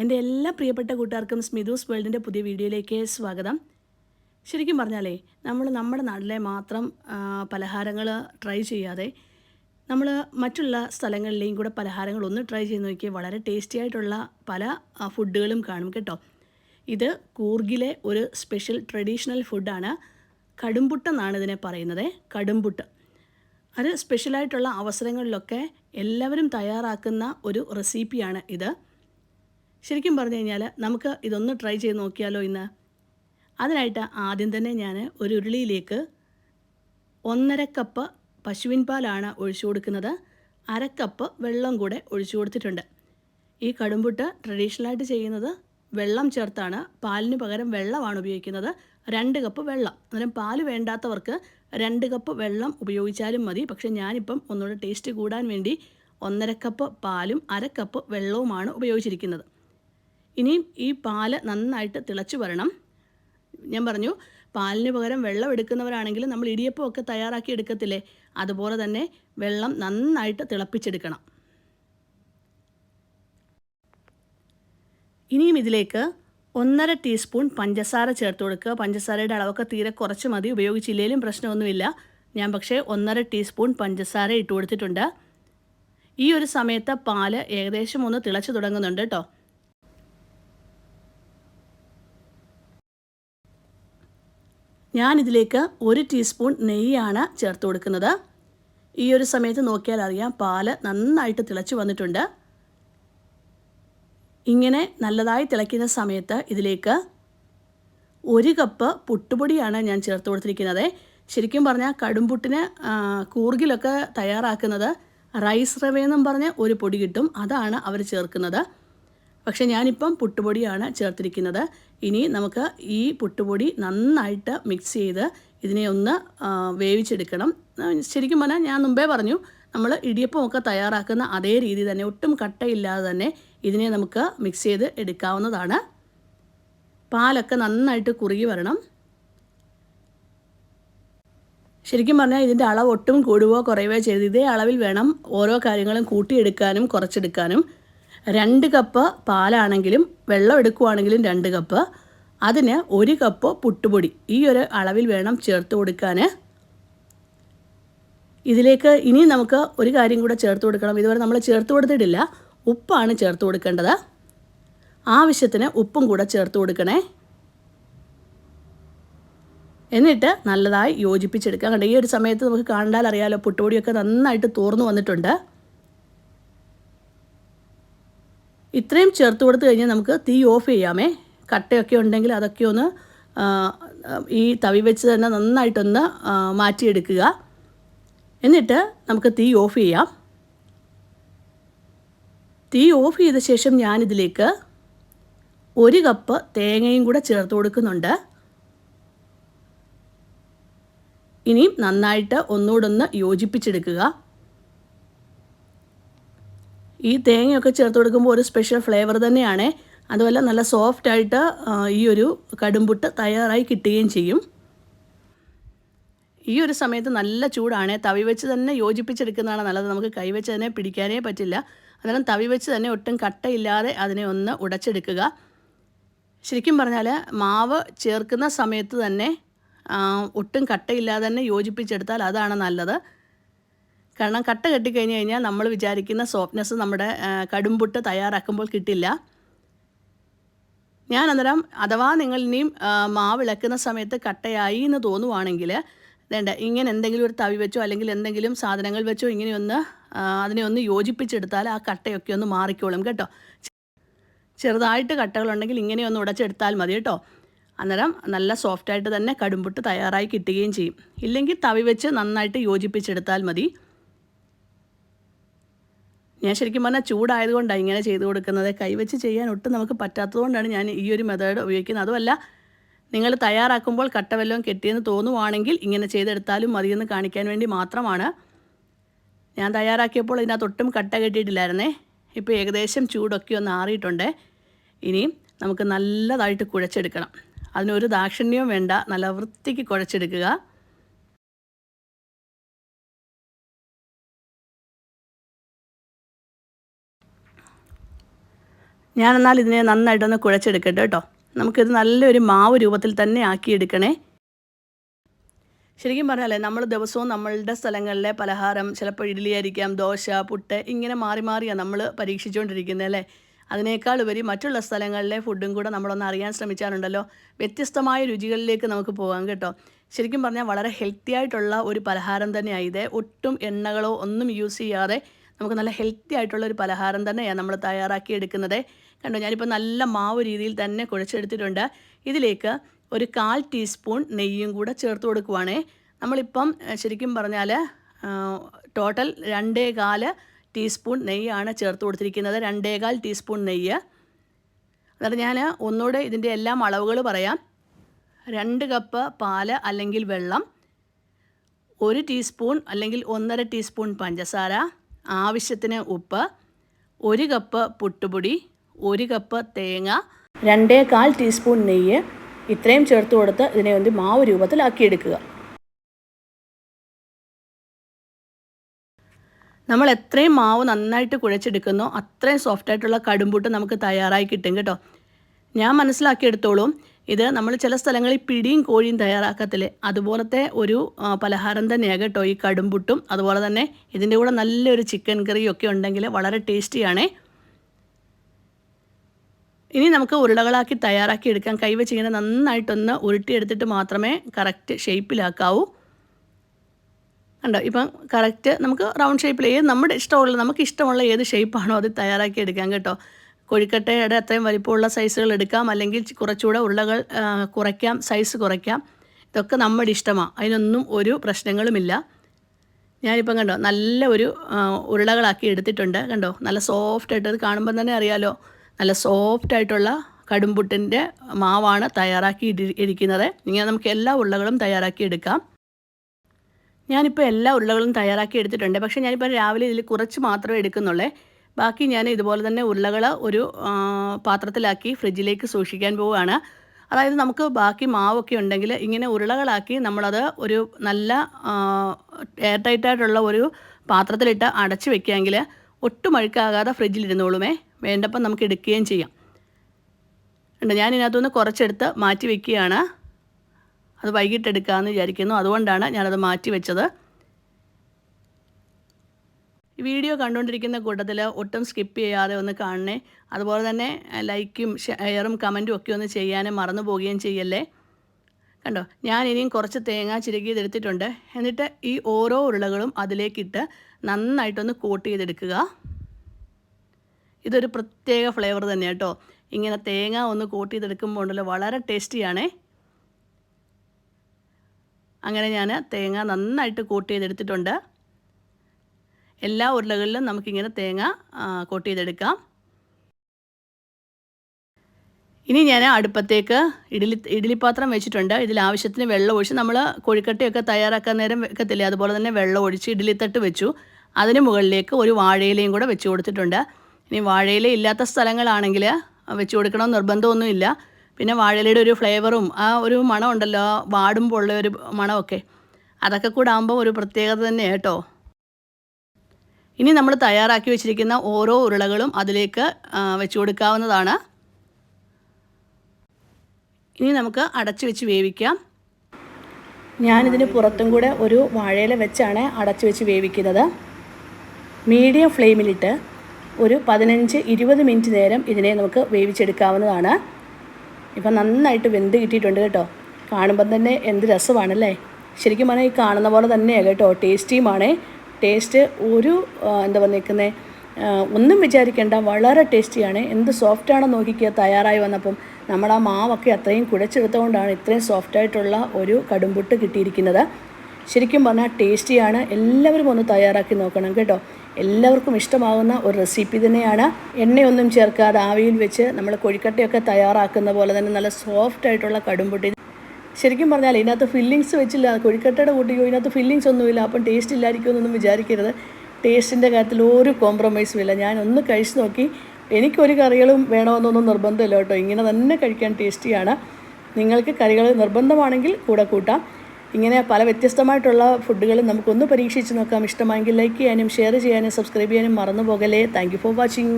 എന്റെ എല്ലാ പ്രിയപ്പെട്ട കൂട്ടുകാർക്കും സ്മിതൂസ് വേൾഡിന്റെ പുതിയ വീഡിയോയിലേക്ക് സ്വാഗതം. ശരിക്കും പറഞ്ഞാലേ നമ്മൾ നമ്മുടെ നാട്ടിലെ മാത്രം പലഹാരങ്ങൾ ട്രൈ ചെയ്യാതെ നമ്മൾ മറ്റുള്ള സ്ഥലങ്ങളിലെയും കൂടെ പലഹാരങ്ങൾ ഒന്ന് ട്രൈ ചെയ്ത് നോക്കിയാൽ വളരെ ടേസ്റ്റി ആയിട്ടുള്ള പല ഫുഡുകളും കാണും കേട്ടോ. ഇത് കൂർഗിലെ ഒരു സ്പെഷ്യൽ ട്രഡീഷണൽ ഫുഡാണ് കടുംപുട്ടെന്നാണ് ഇതിനെ പറയുന്നത്. കടുംപുട്ട്. അത് സ്പെഷ്യലായിട്ടുള്ള അവസരങ്ങളിലൊക്കെ എല്ലാവരും തയ്യാറാക്കുന്ന ഒരു റെസിപ്പിയാണ് ഇത്. ശരിക്കും പറഞ്ഞു കഴിഞ്ഞാൽ നമുക്ക് ഇതൊന്ന് ട്രൈ ചെയ്ത് നോക്കിയാലോ ഇന്ന്? അതിനായിട്ട് ആദ്യം തന്നെ ഞാൻ ഒരു ഉരുളിയിലേക്ക് ഒന്നര കപ്പ് പശുവിൻ പാലാണ് ഒഴിച്ചു കൊടുക്കുന്നത്. അരക്കപ്പ് കപ്പ് വെള്ളം കൂടെ ഒഴിച്ചു കൊടുത്തിട്ടുണ്ട്. ഈ കടുംപുട്ട് ട്രഡീഷണലായിട്ട് ചെയ്യുന്നത് വെള്ളം ചേർത്താണ്. പാലിന് പകരം വെള്ളമാണ് ഉപയോഗിക്കുന്നത്. രണ്ട് കപ്പ് വെള്ളം. അന്നേരം പാൽ വേണ്ടാത്തവർക്ക് രണ്ട് കപ്പ് വെള്ളം ഉപയോഗിച്ചാലും മതി. പക്ഷേ ഞാനിപ്പം ഒന്നുകൂടെ ടേസ്റ്റ് കൂടാൻ വേണ്ടി ഒന്നര കപ്പ് പാലും അര കപ്പ് വെള്ളവുമാണ് ഉപയോഗിച്ചിരിക്കുന്നത്. ഇനിയും ഈ പാൽ നന്നായിട്ട് തിളച്ചു വരണം. ഞാൻ പറഞ്ഞു പാലിന് പകരം വെള്ളം എടുക്കുന്നവരാണെങ്കിൽ നമ്മൾ ഇടിയപ്പം ഒക്കെ തയ്യാറാക്കി എടുക്കത്തില്ലേ? അതുപോലെ തന്നെ വെള്ളം നന്നായിട്ട് തിളപ്പിച്ചെടുക്കണം. ഇനിയും ഇതിലേക്ക് ഒന്നര ടീസ്പൂൺ പഞ്ചസാര ചേർത്ത് കൊടുക്കുക. പഞ്ചസാരയുടെ അളവൊക്കെ തീരെ കുറച്ച് മതി ഉപയോഗിച്ചില്ലെങ്കിലും പ്രശ്നമൊന്നുമില്ല. ഞാൻ പക്ഷേ ഒന്നര ടീസ്പൂൺ പഞ്ചസാര ഇട്ട് കൊടുത്തിട്ടുണ്ട്. ഈ ഒരു സമയത്ത് പാൽ ഏകദേശം ഒന്ന് തിളച്ചു തുടങ്ങുന്നുണ്ട് കേട്ടോ. ഞാനിതിലേക്ക് ഒരു ടീസ്പൂൺ നെയ്യാണ് ചേർത്ത് കൊടുക്കുന്നത്. ഈ ഒരു സമയത്ത് നോക്കിയാൽ അറിയാം പാൽ നന്നായിട്ട് തിളച്ച് വന്നിട്ടുണ്ട്. ഇങ്ങനെ നല്ലതായി തിളയ്ക്കുന്ന സമയത്ത് ഇതിലേക്ക് ഒരു കപ്പ് പുട്ടുപൊടിയാണ് ഞാൻ ചേർത്ത് കൊടുത്തിരിക്കുന്നത്. ശരിക്കും പറഞ്ഞാൽ കടുംപുട്ടിന് കൂർഗിലൊക്കെ തയ്യാറാക്കുന്നത് റൈസ് റവയെന്നും പറഞ്ഞ് ഒരു പൊടി കിട്ടും. അതാണ് അവർ ചേർക്കുന്നത്. പക്ഷേ ഞാനിപ്പം പുട്ടുപൊടിയാണ് ചേർത്തിരിക്കുന്നത്. ഇനി നമുക്ക് ഈ പുട്ടുപൊടി നന്നായിട്ട് മിക്സ് ചെയ്ത് ഇതിനെ ഒന്ന് വേവിച്ചെടുക്കണം. ശരിക്കും പറഞ്ഞാൽ ഞാൻ മുമ്പേ പറഞ്ഞു നമ്മൾ ഇടിയപ്പമൊക്കെ തയ്യാറാക്കുന്ന അതേ രീതി തന്നെ ഒട്ടും കട്ടയില്ലാതെ തന്നെ ഇതിനെ നമുക്ക് മിക്സ് ചെയ്ത് എടുക്കാവുന്നതാണ്. പാലൊക്കെ നന്നായിട്ട് കുറുകി വരണം. ശരിക്കും പറഞ്ഞാൽ ഇതിന്റെ അളവ് ഒട്ടും കൂടുവോ കുറയുകയോ ചെയ്ത് ഇതേ അളവിൽ വേണം ഓരോ കാര്യങ്ങളും കൂട്ടിയെടുക്കാനും കുറച്ചെടുക്കാനും. രണ്ട് കപ്പ് പാലാണെങ്കിലും വെള്ളം എടുക്കുവാണെങ്കിലും രണ്ട് കപ്പ്. അതിന് ഒരു കപ്പ് പുട്ടുപൊടി. ഈ ഒരു അളവിൽ വേണം ചേർത്ത് കൊടുക്കാൻ ഇതിലേക്ക് ഇനി നമുക്ക് ഒരു കാര്യം കൂടെ ചേർത്ത് കൊടുക്കണം. ഇതുവരെ നമ്മൾ ചേർത്ത് കൊടുത്തിട്ടില്ല. ഉപ്പാണ് ചേർത്ത് കൊടുക്കേണ്ടത്. ആവശ്യത്തിന് ഉപ്പും കൂടെ ചേർത്ത് കൊടുക്കണേ. എന്നിട്ട് നല്ലതായി യോജിപ്പിച്ചെടുക്കാം. കണ്ടോ ഈ ഒരു സമയത്ത് നമുക്ക് കണ്ടാൽ അറിയാലോ പുട്ടുപൊടിയൊക്കെ നന്നായിട്ട് തോർന്നു വന്നിട്ടുണ്ട്. ഇത്രയും ചേർത്ത് കൊടുത്തു കഴിഞ്ഞാൽ നമുക്ക് തീ ഓഫ് ചെയ്യാമേ. കട്ടയൊക്കെ ഉണ്ടെങ്കിൽ അതൊക്കെ ഒന്ന് ഈ തവി വെച്ച് തന്നെ നന്നായിട്ടൊന്ന് മാറ്റിയെടുക്കുക. എന്നിട്ട് നമുക്ക് തീ ഓഫ് ചെയ്യാം. തീ ഓഫ് ചെയ്ത ശേഷം ഞാനിതിലേക്ക് ഒരു കപ്പ് തേങ്ങയും കൂടെ ചേർത്ത് കൊടുക്കുന്നുണ്ട്. ഇനിയും നന്നായിട്ട് ഒന്നുകൂടൊന്ന് യോജിപ്പിച്ചെടുക്കുക. ഈ തേങ്ങയൊക്കെ ചേർത്ത് കൊടുക്കുമ്പോൾ ഒരു സ്പെഷ്യൽ ഫ്ലേവർ തന്നെയാണ്. അതുപോലെ നല്ല സോഫ്റ്റ് ആയിട്ട് ഈ ഒരു കടുംപുട്ട് തയ്യാറായി കിട്ടുകയും ചെയ്യും. ഈ ഒരു സമയത്ത് നല്ല ചൂടാണ്. തവി വെച്ച് തന്നെ യോജിപ്പിച്ചെടുക്കുന്നതാണ് നല്ലത്. നമുക്ക് കൈവച്ച് തന്നെ പിടിക്കാനേ പറ്റില്ല. അന്നേരം തവി വെച്ച് തന്നെ ഒട്ടും കട്ടയില്ലാതെ അതിനെ ഒന്ന് ഉടച്ചെടുക്കുക. ശരിക്കും പറഞ്ഞാൽ മാവ് ചേർക്കുന്ന സമയത്ത് തന്നെ ഒട്ടും കട്ടയില്ലാതെ തന്നെ യോജിപ്പിച്ചെടുത്താൽ അതാണ് നല്ലത്. കാരണം കട്ട കെട്ടിക്കഴിഞ്ഞ് കഴിഞ്ഞാൽ നമ്മൾ വിചാരിക്കുന്ന സോഫ്റ്റ്നെസ് നമ്മുടെ കടുംപുട്ട് തയ്യാറാക്കുമ്പോൾ കിട്ടില്ല. ഞാൻ അന്നേരം അഥവാ നിങ്ങൾ ഇനിയും മാവിളക്കുന്ന സമയത്ത് കട്ടയായി എന്ന് തോന്നുവാണെങ്കിൽ വേണ്ട ഇങ്ങനെ എന്തെങ്കിലും ഒരു തവി വെച്ചോ അല്ലെങ്കിൽ എന്തെങ്കിലും സാധനങ്ങൾ വെച്ചോ ഇങ്ങനെ ഒന്ന് അതിനെ ഒന്ന് യോജിപ്പിച്ചെടുത്താൽ ആ കട്ടയൊക്കെ ഒന്ന് മാറിക്കോളും കേട്ടോ. ചെറുതായിട്ട് കട്ടകളുണ്ടെങ്കിൽ ഇങ്ങനെ ഒന്ന് ഉടച്ചെടുത്താൽ മതി കേട്ടോ. അന്നേരം നല്ല സോഫ്റ്റായിട്ട് തന്നെ കടുംപുട്ട് തയ്യാറായി കിട്ടുകയും ചെയ്യും. ഇല്ലെങ്കിൽ തവി വെച്ച് നന്നായിട്ട് യോജിപ്പിച്ചെടുത്താൽ മതി. ഞാൻ ശരിക്കും പറഞ്ഞാൽ ചൂടായതുകൊണ്ടാണ് ഇങ്ങനെ ചെയ്തു കൊടുക്കുന്നത്. കൈവച്ച് ചെയ്യാൻ ഒട്ടും നമുക്ക് പറ്റാത്തതുകൊണ്ടാണ് ഞാൻ ഈ ഒരു മെത്തേഡ് ഉപയോഗിക്കുന്നത്. അതുമല്ല നിങ്ങൾ തയ്യാറാക്കുമ്പോൾ കട്ട വല്ലതും കെട്ടിയെന്ന് തോന്നുവാണെങ്കിൽ ഇങ്ങനെ ചെയ്തെടുത്താലും മതിയെന്ന് കാണിക്കാൻ വേണ്ടി മാത്രമാണ്. ഞാൻ തയ്യാറാക്കിയപ്പോൾ ഇതിനകത്ത് ഒട്ടും കട്ട കെട്ടിയിട്ടില്ലായിരുന്നേ. ഇപ്പോൾ ഏകദേശം ചൂടൊക്കെ ഒന്ന് ആറിയിട്ടുണ്ട്. ഇനിയും നമുക്ക് നല്ലതായിട്ട് കുഴച്ചെടുക്കണം. അതിനൊരു ദാക്ഷിണ്യവും വേണ്ട നല്ല വൃത്തിക്ക് കുഴച്ചെടുക്കുക. ഞാനെന്നാൽ ഇതിനെ നന്നായിട്ടൊന്ന് കുഴച്ചെടുക്കട്ടെ കേട്ടോ. നമുക്കിത് നല്ലൊരു മാവ് രൂപത്തിൽ തന്നെ ആക്കിയെടുക്കണേ. ശരിക്കും പറഞ്ഞാലേ നമ്മൾ ദിവസവും നമ്മളുടെ സ്ഥലങ്ങളിലെ പലഹാരം ചിലപ്പോൾ ഇഡ്ഡലി ആയിരിക്കാം ദോശ പുട്ട് ഇങ്ങനെ മാറി മാറിയാണ് നമ്മൾ പരീക്ഷിച്ചുകൊണ്ടിരിക്കുന്നത് അല്ലേ? അതിനേക്കാൾ ഉപരി മറ്റുള്ള സ്ഥലങ്ങളിലെ ഫുഡും കൂടെ നമ്മളൊന്ന് അറിയാൻ ശ്രമിച്ചാലുണ്ടല്ലോ. വ്യത്യസ്തമായ രുചികളിലേക്ക് നമുക്ക് പോകാം കേട്ടോ. ശരിക്കും പറഞ്ഞാൽ വളരെ ഹെൽത്തി ആയിട്ടുള്ള ഒരു പലഹാരം തന്നെയാണ് ഇത്. ഒട്ടും എണ്ണകളോ ഒന്നും യൂസ് ചെയ്യാതെ നമുക്ക് നല്ല ഹെൽത്തി ആയിട്ടുള്ള ഒരു പലഹാരം തന്നെയാണ് നമ്മൾ തയ്യാറാക്കി എടുക്കുന്നത് കണ്ടോ ഞാനിപ്പോൾ നല്ല മാവ് രീതിയിൽ തന്നെ കുഴച്ചെടുത്തിട്ടുണ്ട്. ഇതിലേക്ക് ഒരു കാൽ ടീസ്പൂൺ നെയ്യും കൂടെ ചേർത്ത് കൊടുക്കുവാണേ. നമ്മളിപ്പം ശരിക്കും പറഞ്ഞാൽ ടോട്ടൽ രണ്ടേ കാൽ ടീസ്പൂൺ നെയ്യാണ് ചേർത്ത് കൊടുത്തിരിക്കുന്നത്. രണ്ടേകാൽ ടീസ്പൂൺ നെയ്യ്. എന്നിട്ട് ഞാൻ ഒന്നുകൂടെ ഇതിന്റെ എല്ലാം അളവുകൾ പറയാം. രണ്ട് കപ്പ് പാൽ അല്ലെങ്കിൽ വെള്ളം ഒരു ടീസ്പൂൺ അല്ലെങ്കിൽ ഒന്നര ടീസ്പൂൺ പഞ്ചസാര ആവശ്യത്തിന് ഉപ്പ് ഒരു കപ്പ് പുട്ടുപൊടി ഒരു കപ്പ് തേങ്ങ രണ്ടേ കാൽ ടീസ്പൂൺ നെയ്യ് ഇത്രയും ചേർത്ത് കൊടുത്ത് ഇതിനെ ഒന്ന് മാവ് രൂപത്തിലാക്കിയെടുക്കുക. നമ്മൾ എത്രയും മാവ് നന്നായിട്ട് കുഴച്ചെടുക്കുന്നോ അത്രയും സോഫ്റ്റായിട്ടുള്ള കടുമ്പൂട്ട് നമുക്ക് തയ്യാറായി കിട്ടും കേട്ടോ. ഞാൻ മനസ്സിലാക്കിയെടുത്തോളും ഇത് നമ്മൾ ചില സ്ഥലങ്ങളിൽ പിടിയും കോഴിയും തയ്യാറാക്കത്തില്ലേ? അതുപോലത്തെ ഒരു പലഹാരം തന്നെയാണ് കേട്ടോ ഈ കടുംപുട്ടും. അതുപോലെ തന്നെ ഇതിന്റെ കൂടെ നല്ലൊരു ചിക്കൻ കറിയും ഒക്കെ ഉണ്ടെങ്കിൽ വളരെ ടേസ്റ്റിയാണേ ഇനി നമുക്ക് ഉരുളകളാക്കി തയ്യാറാക്കി എടുക്കാൻ കൈവച്ച് ഇങ്ങനെ നന്നായിട്ടൊന്ന് ഉരുട്ടിയെടുത്തിട്ട് മാത്രമേ കറക്റ്റ് ഷേപ്പിലാക്കാവൂ കണ്ടോ? ഇപ്പം കറക്റ്റ് നമുക്ക് റൗണ്ട് ഷേപ്പിൽ ഏത് നമ്മുടെ ഇഷ്ടമുള്ള നമുക്ക് ഇഷ്ടമുള്ള ഏത് ഷേപ്പാണോ അത് തയ്യാറാക്കി എടുക്കാം കേട്ടോ. കൊഴിക്കട്ടയുടെ അത്രയും വലിപ്പമുള്ള സൈസുകൾ എടുക്കാം. അല്ലെങ്കിൽ കുറച്ചുകൂടെ ഉരുളകൾ കുറയ്ക്കാം സൈസ് കുറയ്ക്കാം. ഇതൊക്കെ നമ്മുടെ ഇഷ്ടമാണ് അതിനൊന്നും ഒരു പ്രശ്നങ്ങളുമില്ല. ഞാനിപ്പം കണ്ടോ നല്ല ഒരു ഉരുളകളാക്കി എടുത്തിട്ടുണ്ട്. കണ്ടോ? നല്ല സോഫ്റ്റ് ആയിട്ട് അത് കാണുമ്പോൾ തന്നെ അറിയാലോ. നല്ല സോഫ്റ്റ് ആയിട്ടുള്ള കടുംപുട്ടിന്റെ മാവാണ് തയ്യാറാക്കി ഇരിക്കുന്നത് ഇങ്ങനെ നമുക്ക് എല്ലാ ഉരുളകളും തയ്യാറാക്കി എടുക്കാം ഞാനിപ്പോൾ എല്ലാ ഉരുളകളും തയ്യാറാക്കി എടുത്തിട്ടുണ്ട് പക്ഷേ ഞാനിപ്പോൾ രാവിലെ ഇതിൽ കുറച്ച് മാത്രമേ എടുക്കുന്നുള്ളേ. ബാക്കി ഞാൻ ഇതുപോലെ തന്നെ ഉരുളകൾ ഒരു പാത്രത്തിലാക്കി ഫ്രിഡ്ജിലേക്ക് സൂക്ഷിക്കാൻ പോവുകയാണ്. അതായത് നമുക്ക് ബാക്കി മാവൊക്കെ ഉണ്ടെങ്കിൽ ഇങ്ങനെ ഉരുളകളാക്കി നമ്മളത് ഒരു നല്ല എയർ ടൈറ്റായിട്ടുള്ള ഒരു പാത്രത്തിലിട്ട് അടച്ച് വെക്കുകയെങ്കിൽ ഒട്ടും അഴുക്കാകാതെ ഫ്രിഡ്ജിലിരുന്നോളുമേ വേണ്ടപ്പം നമുക്ക് എടുക്കുകയും ചെയ്യാം. ഉണ്ട് ഞാൻ ഇതിനകത്തുനിന്ന് കുറച്ചെടുത്ത് മാറ്റി വെക്കുകയാണ്. അത് വൈകിട്ട് എടുക്കാമെന്ന് വിചാരിക്കുന്നു. അതുകൊണ്ടാണ് ഞാനത് മാറ്റി വെച്ചത്. വീഡിയോ കണ്ടുകൊണ്ടിരിക്കുന്ന കൂട്ടത്തിൽ ഒട്ടും സ്കിപ്പ് ചെയ്യാതെ ഒന്ന് കാണണേ. അതുപോലെ തന്നെ ലൈക്കും ഷെയറും കമന്റും ഒക്കെ ഒന്ന് ചെയ്യാനും മറന്നു പോവുകയും ചെയ്യല്ലേ? കണ്ടോ ഞാൻ ഇനിയും കുറച്ച് തേങ്ങ ചിരകിയതെടുത്തിട്ടുണ്ട് എന്നിട്ട് ഈ ഓരോ ഉരുളകളും അതിലേക്കിട്ട് നന്നായിട്ടൊന്ന് കോട്ട് ചെയ്തെടുക്കുക. ഇതൊരു പ്രത്യേക ഫ്ലേവർ തന്നെ കേട്ടോ ഇങ്ങനെ തേങ്ങ ഒന്ന് കൂട്ടി ചെയ്തെടുക്കുമ്പോൾ ഉണ്ടല്ലോ വളരെ ടേസ്റ്റിയാണേ അങ്ങനെ ഞാൻ തേങ്ങ നന്നായിട്ട് കൂട്ടി ചെയ്തെടുത്തിട്ടുണ്ട് എല്ലാ ഉരുളകളിലും നമുക്കിങ്ങനെ തേങ്ങ കോട്ട് ചെയ്തെടുക്കാം ഇനി ഞാൻ അടുപ്പത്തേക്ക് ഇഡലി ഇഡലിപ്പാത്രം വെച്ചിട്ടുണ്ട്. ഇതിൽ ആവശ്യത്തിന് വെള്ളം ഒഴിച്ച് നമ്മൾ കൊഴുക്കട്ടയൊക്കെ തയ്യാറാക്കാൻ നേരം വെക്കത്തില്ലേ? അതുപോലെ തന്നെ വെള്ളം ഒഴിച്ച് ഇഡലിത്തട്ട് തട്ട് വെച്ചു. അതിന് മുകളിലേക്ക് ഒരു വാഴയിലയും കൂടെ വെച്ച് കൊടുത്തിട്ടുണ്ട്. ഇനി വാഴയില ഇല്ലാത്ത സ്ഥലങ്ങളാണെങ്കിൽ വെച്ച് കൊടുക്കണം നിർബന്ധമൊന്നുമില്ല. പിന്നെ വാഴയിലയുടെ ഒരു ഫ്ലേവറും ആ ഒരു മണം ഉണ്ടല്ലോ വാടുമ്പോൾ ഉള്ള ഒരു മണമൊക്കെ. അതൊക്കെ കൂടെ ആകുമ്പോൾ ഒരു പ്രത്യേകത തന്നെ കേട്ടോ. ഇനി നമ്മൾ തയ്യാറാക്കി വെച്ചിരിക്കുന്ന ഓരോ ഉരുളകളും അതിലേക്ക് വെച്ച് കൊടുക്കാവുന്നതാണ്. ഇനി നമുക്ക് അടച്ചു വെച്ച് വേവിക്കാം. ഞാനിതിന് പുറത്തും കൂടെ ഒരു വാഴയില വെച്ചാണ് അടച്ചു വെച്ച് വേവിക്കുന്നത്. മീഡിയം ഫ്ലെയിമിലിട്ട് ഒരു പതിനഞ്ച് ഇരുപത് മിനിറ്റ് നേരം ഇതിനെ നമുക്ക് വേവിച്ചെടുക്കാവുന്നതാണ്. ഇപ്പം നന്നായിട്ട് വെന്ത് കിട്ടിയിട്ടുണ്ട് കേട്ടോ. കാണുമ്പം തന്നെ എന്ത് രസമാണല്ലേ? ശരിക്കും പറഞ്ഞാൽ ഈ കാണുന്ന പോലെ തന്നെയാണ് കേട്ടോ. ടേസ്റ്റിയുമാണ്. ടേസ്റ്റ് ഒരു എന്താ വന്നേക്കുന്നത് ഒന്നും വിചാരിക്കേണ്ട. വളരെ ടേസ്റ്റിയാണ്. എന്ത് സോഫ്റ്റാണെന്ന് നോക്കിക്കുക തയ്യാറായി വന്നപ്പം. നമ്മൾ ആ മാവൊക്കെ അത്രയും കുഴച്ചെടുത്തുകൊണ്ടാണ് ഇത്രയും സോഫ്റ്റായിട്ടുള്ള ഒരു കടുംപുട്ട് കിട്ടിയിരിക്കുന്നത്. ശരിക്കും പറഞ്ഞാൽ ടേസ്റ്റിയാണ്. എല്ലാവരും ഒന്ന് തയ്യാറാക്കി നോക്കണം കേട്ടോ. എല്ലാവർക്കും ഇഷ്ടമാകുന്ന ഒരു റെസിപ്പി തന്നെയാണ്. എണ്ണയൊന്നും ചേർക്കാതെ ആവിയിൽ വെച്ച് നമ്മൾ കൊഴിക്കട്ടയൊക്കെ തയ്യാറാക്കുന്ന പോലെ തന്നെ നല്ല സോഫ്റ്റ് ആയിട്ടുള്ള കടുംപൊട്ടി. ശരിക്കും പറഞ്ഞാൽ ഇതിനകത്ത് ഫില്ലിങ്സ് വെച്ചില്ല. കൊഴിക്കട്ടയുടെ കൂട്ടിക്കും ഇതിനകത്ത് ഫില്ലിങ്സ് ഒന്നുമില്ല. അപ്പം ടേസ്റ്റ് ഇല്ലായിരിക്കും എന്നൊന്നും വിചാരിക്കരുത്. ടേസ്റ്റിന്റെ കാര്യത്തിൽ ഒരു കോംപ്രമൈസും ഇല്ല. ഞാൻ ഒന്ന് കഴിച്ച് നോക്കി. എനിക്കൊരു കറികളും വേണമെന്നൊന്നും നിർബന്ധമില്ല കേട്ടോ. ഇങ്ങനെ തന്നെ കഴിക്കാൻ ടേസ്റ്റിയാണ് നിങ്ങൾക്ക് കറികൾ നിർബന്ധമാണെങ്കിൽ കൂടെ കൂട്ടാം. ഇങ്ങനെ പല വ്യത്യസ്തമായിട്ടുള്ള ഫുഡുകൾ നമുക്കൊന്ന് പരീക്ഷിച്ച് നോക്കാം. ഇഷ്ടമായെങ്കിൽ ലൈക്ക് ചെയ്യാനും ഷെയർ ചെയ്യാനും സബ്സ്ക്രൈബ് ചെയ്യാനും മറന്നു പോകലേ താങ്ക് ഫോർ വാച്ചിങ്